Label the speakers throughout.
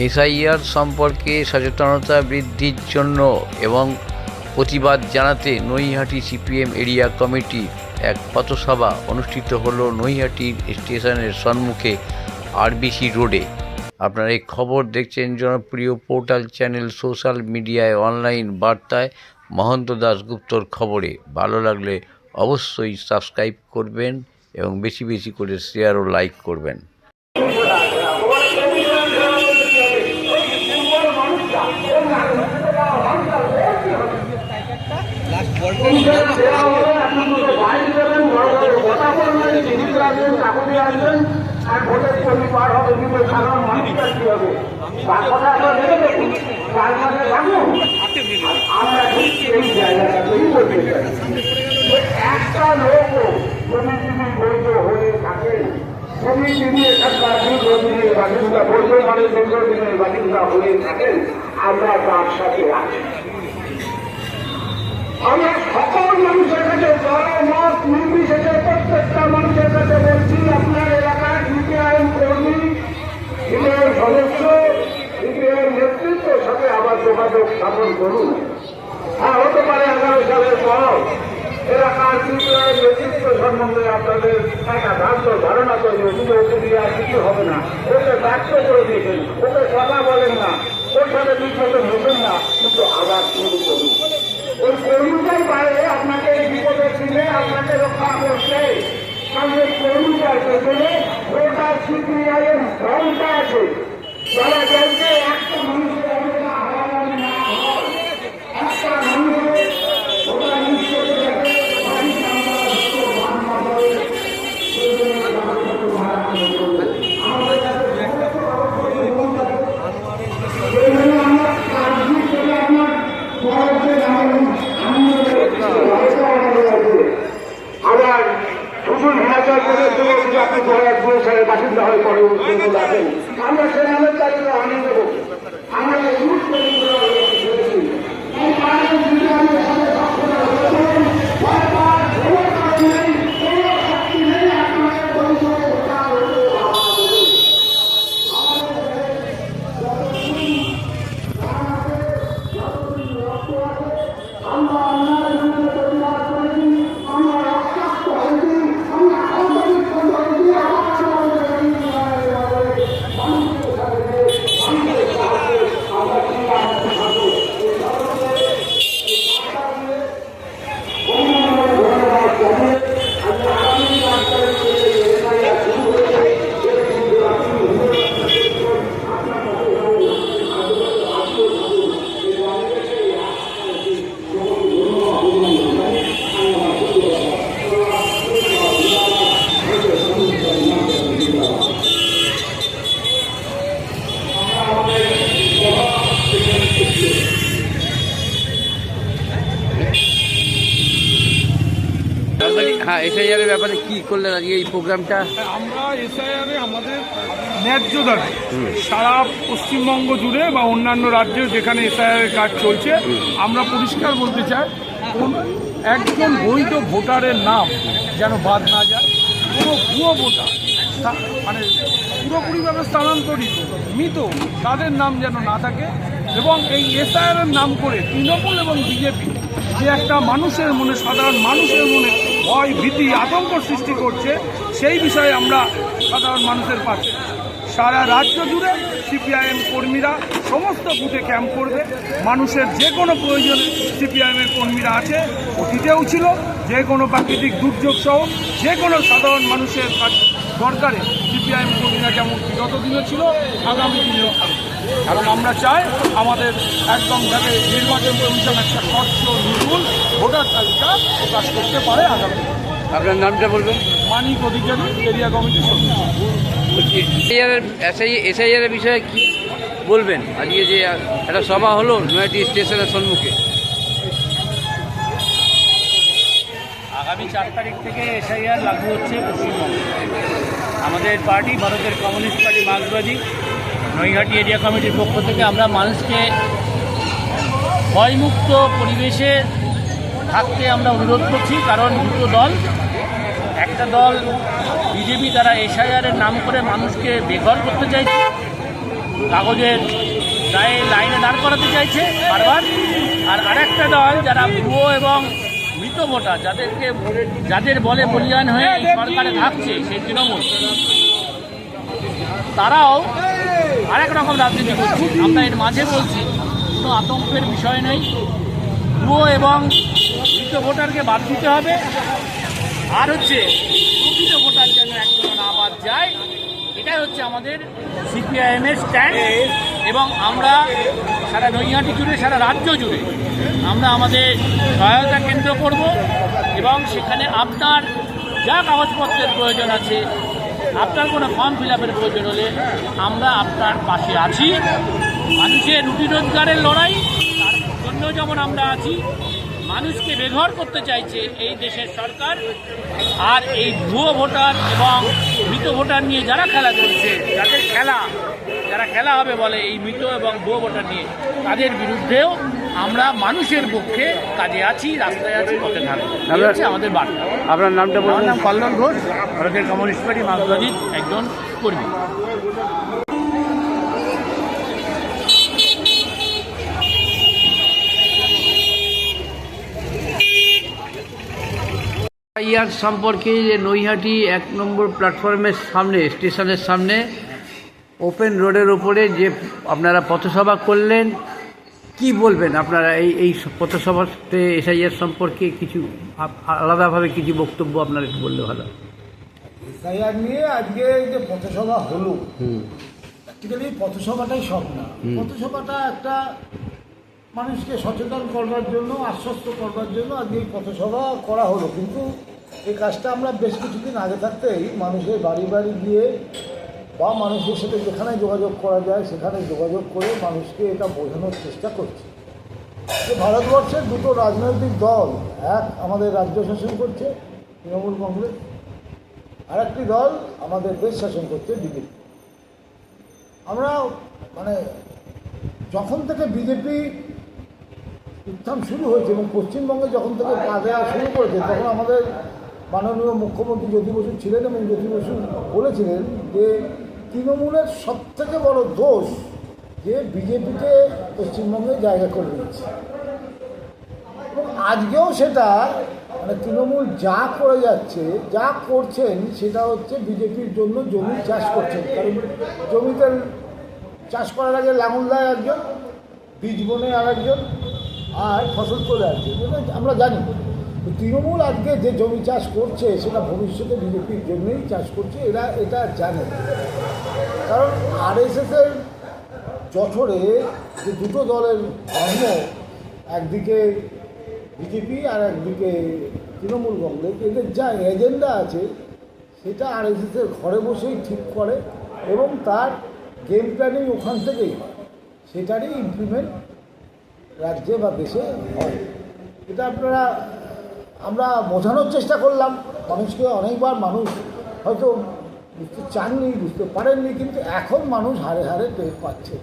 Speaker 1: SIR সম্পর্কে সচেতনতা বৃদ্ধির জন্য এবং প্রতিবাদ জানাতে নৈহাটি সিপিএম এরিয়া কমিটির এক পথসভা অনুষ্ঠিত হলো নৈহাটি স্টেশনের সম্মুখে আরবিসি রোডে। আপনারা এই খবর দেখছেন জনপ্রিয় পোর্টাল চ্যানেল সোশ্যাল মিডিয়ায় অনলাইন বার্তায়। মহন্ত দাশগুপ্তর খবরে। ভালো লাগলে অবশ্যই সাবস্ক্রাইব করবেন এবং বেশি বেশি করে শেয়ার ও লাইক করবেন।
Speaker 2: আমরা ঠিক এই জায়গাটাতেই বলতে চাই। যে একটা লোকও যদি তিনি বৈধ হয়ে থাকেন যদি তিনি এখানকার দীর্ঘদিনের বাসিন্দা বৈধ মানে দীর্ঘদিনের বাসিন্দা হয়ে থাকেন আমরা তার সাথে আছি। আমরা সকল মানুষের কাছে দল মত নির্বিশেষে প্রত্যেকটা মানুষের কাছে বলছি আপনার এলাকার সিপিআইএম কর্মী সিপিআইএম সদস্য সিপিআইএম নেতৃত্বের সাথে আবার যোগাযোগ স্থাপন করুন। হ্যাঁ হতে পারে এগারো সালের পর। এলাকার সিপিআইএম নেতৃত্ব সম্বন্ধে আপনাদের একটা ভ্রান্ত ধারণা তৈরি হয়েছিল ওকে দিয়ে আর কিছু হবে না। ওকে ব্যক্ত করে দিয়েছেন ওকে কথা বলেন না। ওর সাথে মতো মেশেন না, কিন্তু আবার শুরু করুন। ওই কর্মীটাই বাইরে আপনাকে এই বিপদের দিনে আপনাকে রক্ষা কারণ ওই কর্মীটার পেছনে গোটা সিপিআইএম দলটা
Speaker 1: আজকে এই প্রোগ্রামটা?
Speaker 3: আমরা এসআইআরে আমাদের ন্যায্য দাবি, সারা পশ্চিমবঙ্গ জুড়ে বা অন্যান্য রাজ্যে যেখানে এসআইআর কাজ চলছে, আমরা পরিষ্কার বলতে চাই একজন বৈধ ভোটারের নাম যেন বাদ না যায়, কোনো ভুয়ো ভোটার মানে পুরোপুরিভাবে স্থানান্তরিত, মৃত, তাদের নাম যেন না থাকে এবং এই এসআইআরের নাম করে তৃণমূল এবং বিজেপি যে একটা মানুষের মনে, সাধারণ মানুষের মনে ভয়, ভীতি, আতঙ্ক সৃষ্টি করছে, সেই বিষয়ে আমরা সাধারণ মানুষের পাশে সারা রাজ্য জুড়ে সিপিআইএম কর্মীরা সমস্ত বুথে ক্যাম্প করবে। মানুষের যে কোনো প্রয়োজনে সিপিআইএমের কর্মীরা আছে, অতীতেও ছিল, যে কোনো প্রাকৃতিক দুর্যোগ সহ যে কোনো সাধারণ মানুষের দরকারে সিপিআইএম কর্মীরা যেমন বিগত দিনে ছিল, আগামী দিনেও কারণ আমরা চাই আমাদের একদম যাতে নির্বাচন কমিশন একটা স্বচ্ছ, নির্ভুল ভোটার তালিকা প্রকাশ করতে পারে আগামী
Speaker 1: আপনার নামটা বলবেন?
Speaker 3: মানিক অধিকারী এরিয়া কমিটির
Speaker 1: এসআইআর এসআইআর এর বিষয়ে কি বলবেন? আজকে যে একটা সভা হলো নয়াটি স্টেশনের সম্মুখে।
Speaker 4: আগামী চার তারিখ থেকে এসআইআর লাগু হচ্ছে পশ্চিমবঙ্গে। আমাদের পার্টি ভারতের কমিউনিস্ট পার্টি মার্ক্সবাদী নৈহাটি এরিয়া কমিটির পক্ষ থেকে আমরা মানুষকে ভয়মুক্ত পরিবেশে থাকতে আমরা অনুরোধ করছি, কারণ দুটো দল, একটা দল বিজেপি তারা এসআইআরের নাম করে মানুষকে বেঘর করতে চাইছে, কাগজের গায়ে লাইনে দাঁড় করাতে চাইছে বারবার, আর আরেকটা দল যারা ভুয়ো এবং মৃত ভোটার, যাদেরকে যাদের বলে বলিয়ান হয়ে সরকারে থাকছে সেই তৃণমূল, তারাও আরেক রকম রাজনীতি করছে। আমরা এর মাঝে বলছি, কোনো আতঙ্কের বিষয় নেই। ভুয়ো এবং মৃত ভোটারকে বাদ দিতে হবে। আর হচ্ছে, প্রকৃত ভোটার যেন একজন না বাদ যায়, এটাই হচ্ছে আমাদের সিপিআইএমের স্ট্যান্ড এবং আমরা সারা নৈহাটি জুড়ে, সারা রাজ্য জুড়ে আমরা আমাদের সহায়তা কেন্দ্র করব এবং সেখানে আপনার যা কাগজপত্রের প্রয়োজন আছে, আপনার কোনো ফর্ম ফিল আপের প্রয়োজন হলে আমরা আপনার পাশে আছি। মানুষের রুটি রোজগারের লড়াই তার জন্য যেমন আমরা আছি মানুষকে বেঘর করতে চাইছে এই দেশের সরকার। আর এই ভুয়ো ভোটার এবং মৃত ভোটার নিয়ে যারা খেলা চলছে যাদের খেলা যারা খেলা হবে বলে এই মৃত এবং ভুয়ো ভোটার নিয়ে তাদের বিরুদ্ধেও আমরা মানুষের পক্ষে কাজে আছি রাস্তায় আছি পথে থাকব। আমাদের বার্তা।
Speaker 1: আপনার নামটা বলুন।
Speaker 4: নাম কল্যাণ ঘোষ ভারতের কমিউনিস্ট পার্টি মার্কসবাদীর একজন কর্মী।
Speaker 1: ইয়ার সম্পর্কে যে নৈহাটি এক নম্বর প্ল্যাটফর্মের সামনে স্টেশনের সামনে ওপেন রোডের ওপরে যে আপনারা পথসভা করলেন কি বলবেন আপনারা এই এই পথসভাতে এসআইআর সম্পর্কে কিছু আলাদাভাবে কিছু বক্তব্য আপনারা একটু বললে ভালো
Speaker 5: এসআইআর নিয়ে আজকে এই যে পথসভা হলো অ্যাকচুয়ালি পথসভাটাই সব না। পথসভাটা একটা মানুষকে সচেতন করবার জন্য আশ্বস্ত করবার জন্য আজকে এই পথসভা করা হলো। কিন্তু এই কাজটা আমরা বেশ কিছুদিন আগে থাকতেই মানুষের বাড়ি বাড়ি গিয়ে বা মানুষের সাথে যেখানে যোগাযোগ করা যায় সেখানে যোগাযোগ করে মানুষকে এটা বোঝানোর চেষ্টা করছি। যে ভারতবর্ষের দুটো রাজনৈতিক দল, এক আমাদের রাজ্য শাসন করছে, তৃণমূল কংগ্রেস আর একটি দল আমাদের দেশ শাসন করছে বিজেপি। আমরা মানে যখন থেকে বিজেপি উত্থান শুরু হয়েছে এবং পশ্চিমবঙ্গে যখন থেকে দেওয়া শুরু করেছে, তখন আমাদের মাননীয় মুখ্যমন্ত্রী জ্যোতি বসু ছিলেন এবং জ্যোতি বসু বলেছিলেন যে তৃণমূলের সব থেকে বড় দোষ যে বিজেপিকে পশ্চিমবঙ্গে জায়গা করে দিচ্ছে। এবং আজকেও সেটা মানে তৃণমূল যা করে যাচ্ছে, যা করছেন, সেটা হচ্ছে বিজেপির জন্য জমি চাষ করছেন। কারণ জমিতে চাষ করার আগে লাঙল দেয় একজন, বীজ বনে আর একজন আর ফসল তোলে এটা আমরা জানি। তৃণমূল আজকে যে জমি চাষ করছে, সেটা ভবিষ্যতে বিজেপির জন্যই চাষ করছে, এরা এটা জানে। কারণ আর এস আরএসএসের জঠরে যে দুটো দলের ধর্ম, একদিকে বিজেপি আর একদিকে তৃণমূল কংগ্রেস, এদের যা এজেন্ডা আছে, সেটা আর এস আরএসএসের ঘরে বসেই ঠিক করে এবং তার গেম প্ল্যানিং ওখান থেকেই হয় সেটারই ইমপ্লিমেন্ট রাজ্যে বা দেশে হয়। এটা আপনারা আমরা বোঝানোর চেষ্টা করলাম। মানুষকে অনেকবার মানুষ হয়তো বুঝতে চাননি, বুঝতে পারেননি, কিন্তু এখন মানুষ হারে হারে টের পাচ্ছে।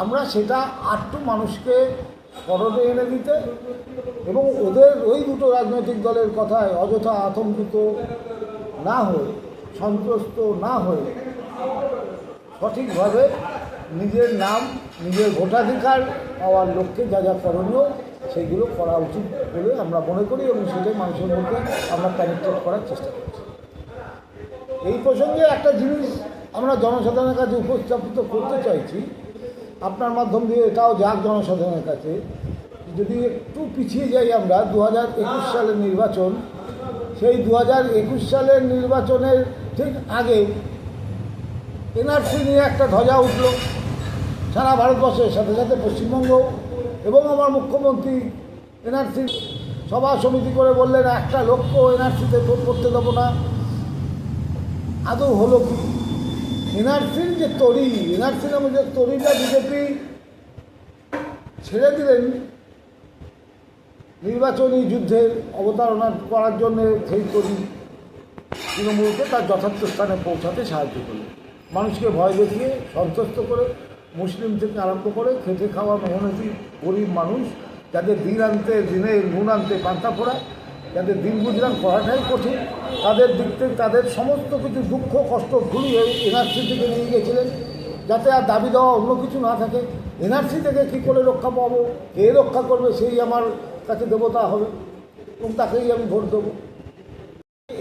Speaker 5: আমরা সেটা আটটু মানুষকে স্মরণে এনে দিতে এবং ওদের ওই দুটো রাজনৈতিক দলের কথায় অযথা আতঙ্কিত না হয়ে, সন্ত্রস্ত না হয়ে সঠিকভাবে নিজের নাম, নিজের ভোটাধিকার পাওয়ার লক্ষ্যে যা যা করণীয় সেইগুলো করা উচিত বলে আমরা মনে করি এবং সেটাই মানুষের মধ্যে আমরা কানেক্টেড করার চেষ্টা করছি। এই প্রসঙ্গে একটা জিনিস আমরা জনসাধারণের কাছে উপস্থাপিত করতে চাইছি। আপনার মাধ্যম দিয়ে এটাও যাক জনসাধারণের কাছে। যদি একটু পিছিয়ে যাই আমরা দু হাজার একুশ সালের নির্বাচন, সেই দু হাজার একুশ সালের নির্বাচনের ঠিক আগে এনআরসি নিয়ে একটা ধ্বজা উঠল সারা ভারতবর্ষের সাথে সাথে পশ্চিমবঙ্গ এবং আমার মুখ্যমন্ত্রী এনআরসি সভা সমিতি করে বললেন, একটা লক্ষ্য এনআরসিতে ভোট করতে দেবো না। আদৌ হলো কি? এনআরসির যে তরি এনআরসি নামে যে তরিটা বিজেপি ছেড়ে দিলেন, নির্বাচনী যুদ্ধের অবতারণা করার জন্য সেই তরি তৃণমূলকে তার যথার্থ স্থানে পৌঁছাতে সাহায্য করল মানুষকে ভয় দেখিয়ে সন্তুষ্ট করে মুসলিম থেকে আরম্ভ করে খেটে খাওয়া মেহনতি গরিব মানুষ, যাদের দিন আনতে, দিনে নুন আনতে পান্তা ফোড়া যাদের দিন বুঝলাম পড়াটাই কঠিন, তাদের দিক থেকে তাদের সমস্ত কিছু দুঃখ, কষ্ট ভুলিয়ে এনআরসি থেকে নিয়ে গেছিলেন যাতে আর দাবি দেওয়া অন্য কিছু না থাকে। এনআরসি থেকে কী করে রক্ষা পাবো? কে রক্ষা করবে সেই আমার কাছে দেবতা হবে, এবং তাকেই আমি ভোট দেবো।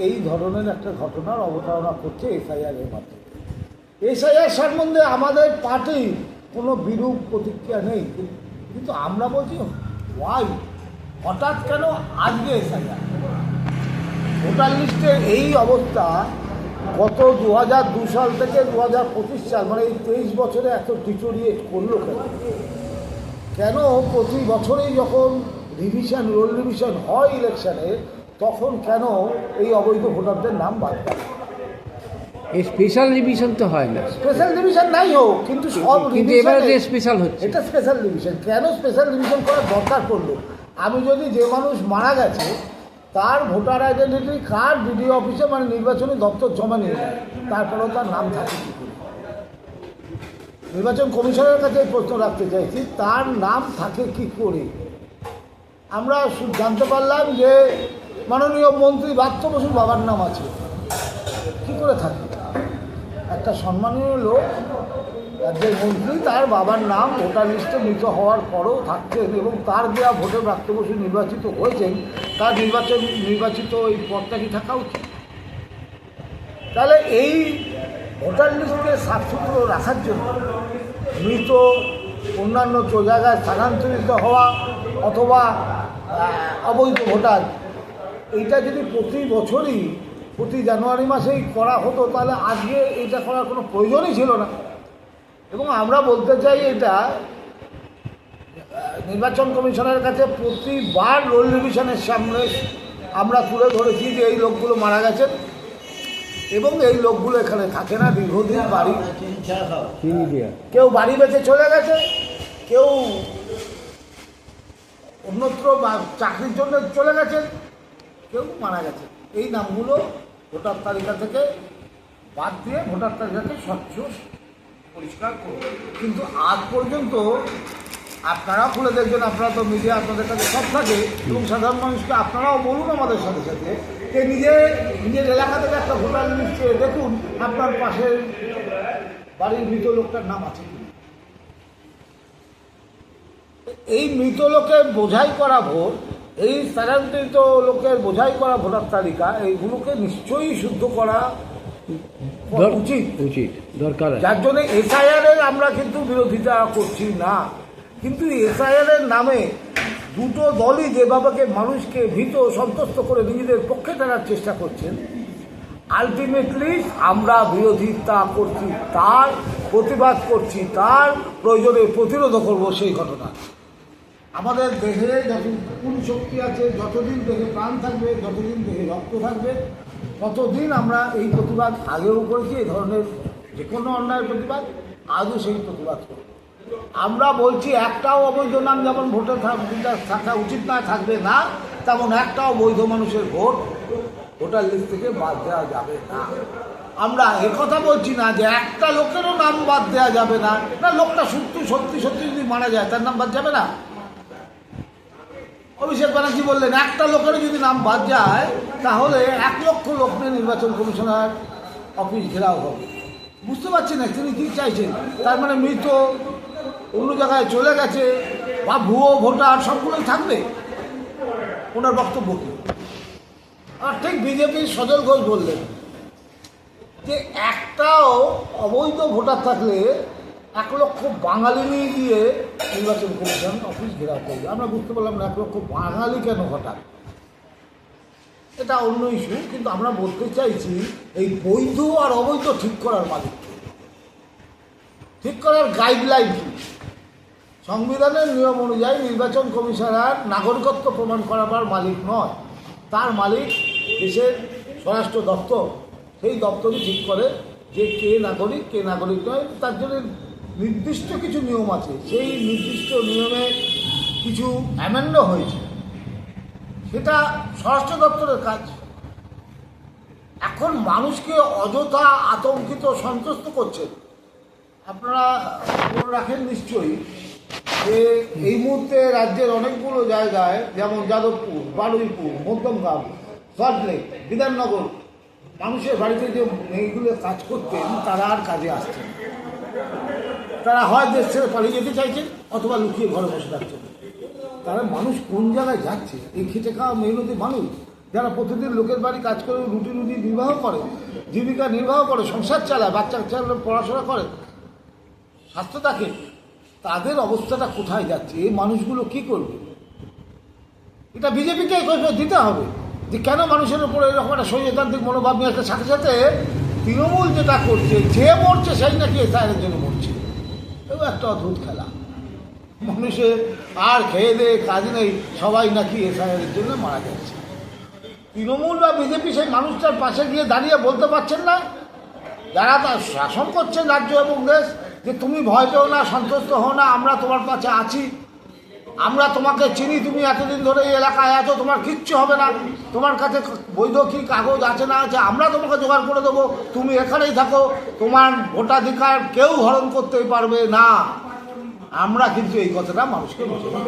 Speaker 5: এই ধরনের একটা ঘটনার অবতারণা করছে এসআইআর এর মাধ্যমে। এসআইআর সম্বন্ধে আমাদের পার্টি কোনো বিরূপ প্রতিক্রিয়া নেই। কিন্তু আমরা বলছি ওয়াই হঠাৎ কেন আজকে এসআইআর? ভোটার লিস্টের এই অবস্থা গত দু হাজার দু সাল থেকে দু হাজার পঁচিশ সাল মানে এই তেইশ বছরে এত ডিটোরিয়েট করল কেন? কেন প্রতি বছরেই যখন রিভিশন রোল রিভিশন হয় ইলেকশনে তখন কেন এই অবৈধ ভোটারদের নাম বাদ দেয়?
Speaker 6: এই স্পেশাল রিভিশন তো হয় না।
Speaker 5: স্পেশাল ডিভিশন নাই হোক কিন্তু সব
Speaker 6: কিন্তু এবারে
Speaker 5: এ-
Speaker 6: স্পেশাল হচ্ছে।
Speaker 5: এটা স্পেশাল ডিভিশন কেন স্পেশাল ডিভিশন করার দরকার পড়ল? আমি যদি যে মানুষ মারা গেছে তার ভোটার আইডেন্টিটি কার্ড বিডিও অফিসে মানে নির্বাচনী দপ্তর জমা নিয়ে যায় তারপরেও তার নাম থাকে কী করে? নির্বাচন কমিশনের কাছে প্রশ্ন রাখতে চাইছি তার নাম থাকে কি করে? আমরা জানতে পারলাম যে মাননীয় মন্ত্রী বাত্য বসুর বাবার নাম আছে। কি করে থাকে একটা সম্মানীয় লোক, রাজ্যের মন্ত্রী, তার বাবার নাম ভোটার লিস্টে মৃত হওয়ার পরও থাকছেন এবং তার দেওয়া ভোটে প্রাপ্ত বসু নির্বাচিত হয়েছেন, তার নির্বাচন, নির্বাচিত এই পদটা কি থাকা উচিত? তাহলে এই ভোটার লিস্টকে সাফসুতরো রাখার জন্য মৃত, অন্যান্য জায়গায় স্থানান্তরিত হওয়া অথবা অবৈধ ভোটার, এইটা যদি প্রতি বছরই প্রতি জানুয়ারি মাসেই করা হতো, তাহলে আজকে এটা করার কোনো প্রয়োজনই ছিল না। এবং আমরা বলতে চাই এটা নির্বাচন কমিশনের কাছে প্রতিবার রোল রিভিশনের সামনে আমরা তুলে ধরেছি যে এই লোকগুলো মারা গেছেন এবং এই লোকগুলো এখানে থাকে না, দীর্ঘদিন বাড়ি। কেউ বাড়ি বেঁচে চলে গেছে, কেউ অন্যত্র বা চাকরির জন্য চলে গেছেন, কেউ মারা গেছে এই নামগুলো ভোটার তালিকা থেকে বাদ দিয়ে ভোটার তালিকাকে স্বচ্ছ পরিষ্কার করুন। কিন্তু আজ পর্যন্ত আপনারা খুলে দেখবেন আপনারা তো মিডিয়া আপনাদের কাছে সব থাকে, এবং সাধারণ মানুষকে আপনারাও বলুন আমাদের সাথে সাথে যে নিজে, নিজের এলাকা থেকে একটা ভোটার লিস্ট দেখুন আপনার পাশের বাড়ির মৃত লোকটার নাম আছে এই মৃত লোকের বোঝাই করা ভোট এই স্থানান্তরিত লোকের বোঝাই করা ভোটার তালিকা এইগুলোকে নিশ্চয়ই শুদ্ধ করা উচিত।
Speaker 6: উচিত দরকার
Speaker 5: যার জন্য এসআইআর এর আমরা কিন্তু বিরোধিতা করছি না। কিন্তু এসআইআর এর নামে দুটো দলই যেভাবে মানুষকে ভীত সন্তুষ্ট করে নিজেদের পক্ষে টানার চেষ্টা করছেন আলটিমেটলি আমরা বিরোধিতা করছি তার প্রতিবাদ করছি তার প্রয়োজনে প্রতিরোধ করব সেই ঘটনা। আমাদের দেহে যত কোন শক্তি আছে, যতদিন দেহে প্রাণ থাকবে, যতদিন দেহে রক্ত থাকবে, ততদিন আমরা এই প্রতিবাদ আগেও করেছি, এই ধরনের যে কোনো অন্যায়ের প্রতিবাদ আজও সেই প্রতিবাদ করব আমরা বলছি একটাও অবৈধ নাম যেমন ভোটে থাক- উচিত না, থাকবে না, তেমন একটাও বৈধ মানুষের ভোট ভোটার লিস্ট থেকে বাদ দেওয়া যাবে না। আমরা একথা বলছি না যে একটা লোকেরও নাম বাদ দেওয়া যাবে না। না, লোকটা সত্যি সত্যি সত্যি যদি মারা যায়, তার নাম বাদ যাবে না? অভিষেক ব্যানার্জি বললেন, একটা লোকেরও যদি নাম বাদ যায়, তাহলে এক লক্ষ লোক নিয়ে নির্বাচন কমিশনার অফিস ঘেরাও হবে। বুঝতে পারছি না, তিনি কী চাইছেন? তার মানে মৃত অন্য জায়গায় চলে গেছে, বা ভুয়ো, ভোটার, সবগুলোই থাকবে? ওনার বক্তব্য কি? আর ঠিক বিজেপির সজল ঘোষ বললেন যে, একটাও অবৈধ ভোটার থাকলে এক লক্ষ বাঙালি নিয়ে গিয়ে নির্বাচন কমিশন অফিস ঘেরাও করবে। আমরা বুঝতে পারলাম না, এক লক্ষ বাঙালি কেন হঠাৎ? এটা অন্য ইস্যু কিন্তু আমরা বলতে চাইছি, এই বৈধ আর অবৈধ ঠিক করার মালিক ঠিক করার গাইডলাইন কি? সংবিধানের নিয়ম অনুযায়ী নির্বাচন কমিশনার নাগরিকত্ব প্রমাণ করাবার মালিক নয়। তার মালিক দেশের স্বরাষ্ট্র দপ্তর। সেই দপ্তরই ঠিক করে যে কে নাগরিক কে নাগরিক নয়, তার জন্য নির্দিষ্ট কিছু নিয়ম আছে। সেই নির্দিষ্ট নিয়মে কিছু অ্যামেন্ডও হয়েছে। সেটা স্বরাষ্ট্র দপ্তরের কাজ। এখন মানুষকে অযথা আতঙ্কিত, সন্তুষ্ট করছে। আপনারা মনে রাখেন নিশ্চয়ই যে এই মুহূর্তে রাজ্যের অনেকগুলো জায়গায়, যেমন যাদবপুর, বারুইপুর, মধ্যমগ্রাম সল্টলেক বিধাননগর, মানুষের বাড়িতে যে মেয়েগুলো কাজ করতেন, তারা আর কাজে আসছেন। তারা হয় দেশ ছেড়ে পালিয়ে যেতে চাইছে অথবা লুকিয়ে ঘরে বসে থাকছে তারা মানুষ কোন জায়গায় যাচ্ছে? এই খেটে খাওয়া মেহনতি মানুষ যারা প্রতিদিন লোকের বাড়ি কাজ করে, রুটি রুটি নির্বাহ করে, জীবিকা নির্বাহ করে, সংসার চালায়, বাচ্চা ছেলে পড়াশোনা করে, স্বাস্থ্য থাকে, তাদের অবস্থাটা কোথায় যাচ্ছে? এই মানুষগুলো কি করবে? এটা বিজেপিকে দিতে হবে যে কেন মানুষের উপরে এরকম একটা স্বৈরতান্ত্রিক মনোভাব নিয়ে আসার সাথে সাথে তৃণমূল যেটা করছে, যে মরছে, সেই নাকি এসআইয়ের জন্য মরছে। এও একটা অদ্ভুত খেলা। মানুষের আর খেয়ে দেয়ে কাজ নেই, সবাই নাকি এসআইয়ের জন্য মারা যাচ্ছে তৃণমূল বা বিজেপি সেই মানুষটার পাশে গিয়ে দাঁড়িয়ে বলতে পারছেন না? যারা তার শাসন করছেন রাজ্য এবং দেশ, যে তুমি ভয় পেও না, সন্তুষ্ট হও না, আমরা তোমার পাশে আছি। আমরা তোমাকে চিনি, তুমি এতদিন ধরে এই এলাকায় আছো, তোমার কিচ্ছু হবে না। তোমার কাছে বৈধ কি কাগজ আছে না আছে, আমরা তোমাকে জোগাড় করে দেবো। তুমি এখানেই থাকো, তোমার ভোটাধিকার কেউ হরণ করতেই পারবে না। আমরা কিন্তু এই কথাটা মানুষকে বোঝানোর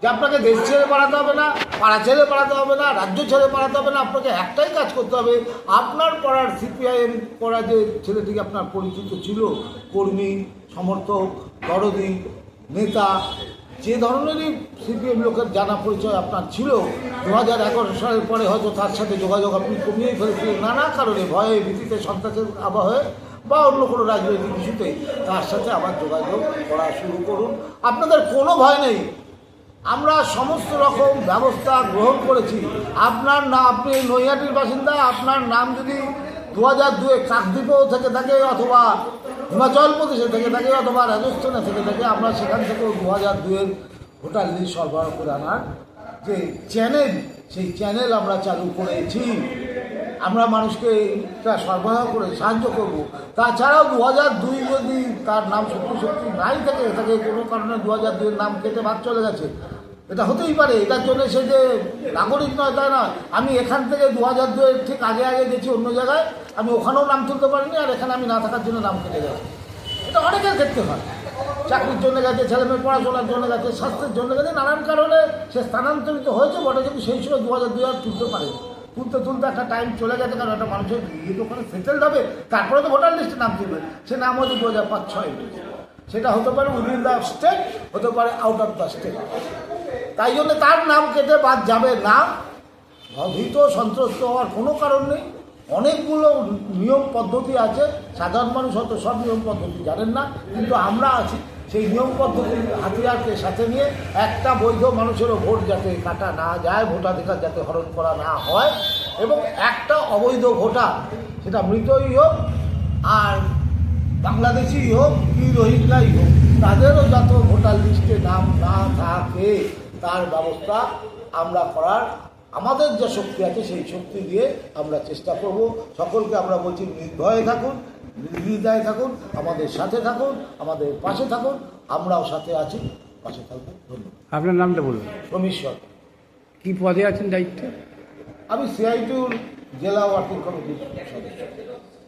Speaker 5: যে আপনাকে দেশ ছেড়ে পালাতে হবে না, পাড়া ছেড়ে পালাতে হবে না, রাজ্য ছেড়ে পালাতে হবে না, আপনাকে একটাই কাজ করতে হবে। আপনার পাড়ার সিপিআইএম করা যে ছেলেটিকে আপনার পরিচিত ছিল, কর্মী, সমর্থক, দরদি, নেতা যে ধরনেরই সিপিএম লোকের জানা পরিচয় আপনার ছিল দু হাজার এগারো সালের পরে হয়তো তার সাথে যোগাযোগ আপনি কমিয়ে ফেলেছিলেন। নানা কারণে, ভয়ে, ভীতিতে, সন্ত্রাসের আবহে বা অন্য কোনো রাজনৈতিক ইস্যুতে তার সাথে আবার যোগাযোগ করা শুরু করুন। আপনাদের কোনো ভয় নেই। আমরা সমস্ত রকম ব্যবস্থা গ্রহণ করেছি। আপনার না, আপনি নৈহাটির বাসিন্দা, আপনার নাম যদি দু হাজার দুয়ে কাকদ্বীপও থেকে থাকে অথবা হিমাচল প্রদেশে থেকে থাকে অথবা রাজস্থানে থেকে থাকে, আমরা সেখান থেকেও দু হাজার দুয়ের ভোটার লিস্ট সরবরাহ করে আনার যে চ্যানেল সেই চ্যানেল আমরা চালু করেছি। আমরা মানুষকে এটা সরবরাহ করে সাহায্য করব। তাছাড়াও দু হাজার দুই যদি তার নাম সত্যি সত্যি নাই থাকে, তাকে কোনো কারণে দু হাজার দুইয়ের নাম কেটে বাদ চলে গেছে। এটা হতেই পারে, এটার জন্য সে যে নাগরিক নয় তাই না। আমি এখান থেকে দু হাজার দুয়ের ঠিক আগে আগে গেছি অন্য জায়গায়। আমি ওখানেও নাম তুলতে পারিনি আর এখানে আমি না থাকার জন্য নাম কেটে গেছে এটা অনেকের ক্ষেত্রে হয়। চাকরির জন্য গেছে ছেলেমেয়ের পড়াশোনার জন্য গেছে, স্বাস্থ্যের জন্য গেছে, নানান কারণে সে স্থানান্তরিত হয়েছে, বটে, কিন্তু সেই সময় দু হাজার দুই হাজার তুলতে পারে তুলতে তুলতে একটা টাইম চলে গেছে, কারণ একটা মানুষের তো ওখানে সেটেলড হবে, তারপরে তো ভোটার লিস্টে নাম তুলবে সে নাম হচ্ছে দু হাজার পাঁচ, ছয় সেটা হতে পারে উইদিন দ্য স্টেট হতে পারে আউট অফ দ্য স্টেট তাই জন্য তার নাম কেটে বাদ যাবে না। ভীত সন্ত্রস্ত হওয়ার কোনো কারণ নেই। অনেকগুলো নিয়ম পদ্ধতি আছে, সাধারণ মানুষ হয়তো সব নিয়ম পদ্ধতি জানেন না, কিন্তু আমরা আছি সেই নিয়ম পদ্ধতির হাতিয়ারকে সাথে নিয়ে একটা বৈধ মানুষেরও ভোট যাতে কাটা না যায়, ভোটাধিকার যাতে হরণ করা না হয়, এবং একটা অবৈধ ভোটার, সেটা মৃতই হোক আর বাংলাদেশি হোক, কি রোহিঙ্গাই হোক, তাদেরও যত ভোটার লিস্টে নাম না থাকে, তার ব্যবস্থা আমরা করার আমাদের যে শক্তি আছে সেই শক্তি দিয়ে আমরা চেষ্টা করব। সকলকে আমরা বলছি নির্ভয়ে থাকুন নির্দ্বিধায় থাকুন আমাদের সাথে থাকুন আমাদের পাশে থাকুন আমরাও সাথে আছি পাশে থাকুন। ধন্যবাদ।
Speaker 6: আপনার নামটা বলুন।
Speaker 5: সমীশ্বর
Speaker 6: কি পদে আছেন দায়িত্ব?
Speaker 5: আমি সিআইটিউর জেলা ওয়ার্কিং কমিটির সদস্য।